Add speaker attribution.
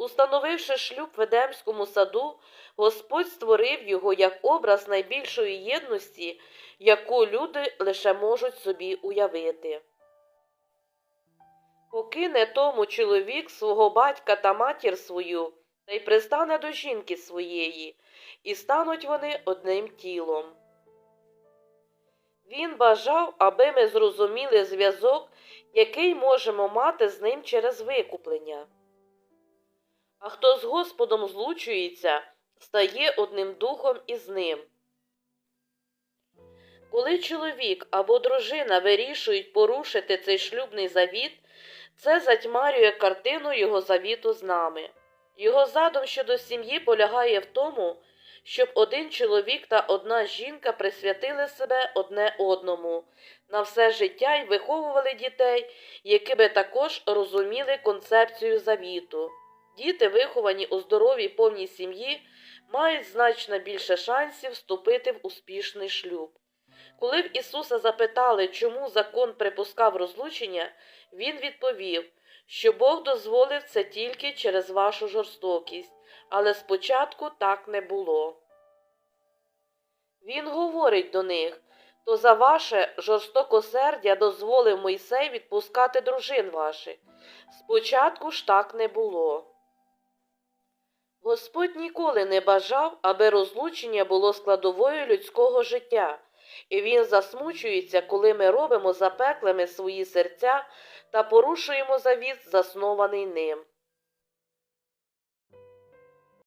Speaker 1: Установивши шлюб в Едемському саду, Господь створив його як образ найбільшої єдності, яку люди лише можуть собі уявити. Покине тому чоловік свого батька та матір свою, та й пристане до жінки своєї, і стануть вони одним тілом. Він бажав, аби ми зрозуміли зв'язок, який можемо мати з ним через викуплення. А хто з Господом злучується, стає одним духом із ним. Коли чоловік або дружина вирішують порушити цей шлюбний завіт, це затьмарює картину його завіту з нами. Його задум щодо сім'ї полягає в тому, щоб один чоловік та одна жінка присвятили себе одне одному на все життя і виховували дітей, які би також розуміли концепцію завіту. Діти, виховані у здоровій повній сім'ї, мають значно більше шансів вступити в успішний шлюб. Коли в Ісуса запитали, чому закон припускав розлучення, Він відповів, що Бог дозволив це тільки через вашу жорстокість, але спочатку так не було. Він говорить до них то за ваше жорстокосердя дозволив Мойсей відпускати дружин ваших. Спочатку ж так не було. Господь ніколи не бажав, аби розлучення було складовою людського життя, і він засмучується, коли ми робимо запеклими свої серця та порушуємо завіт, заснований ним.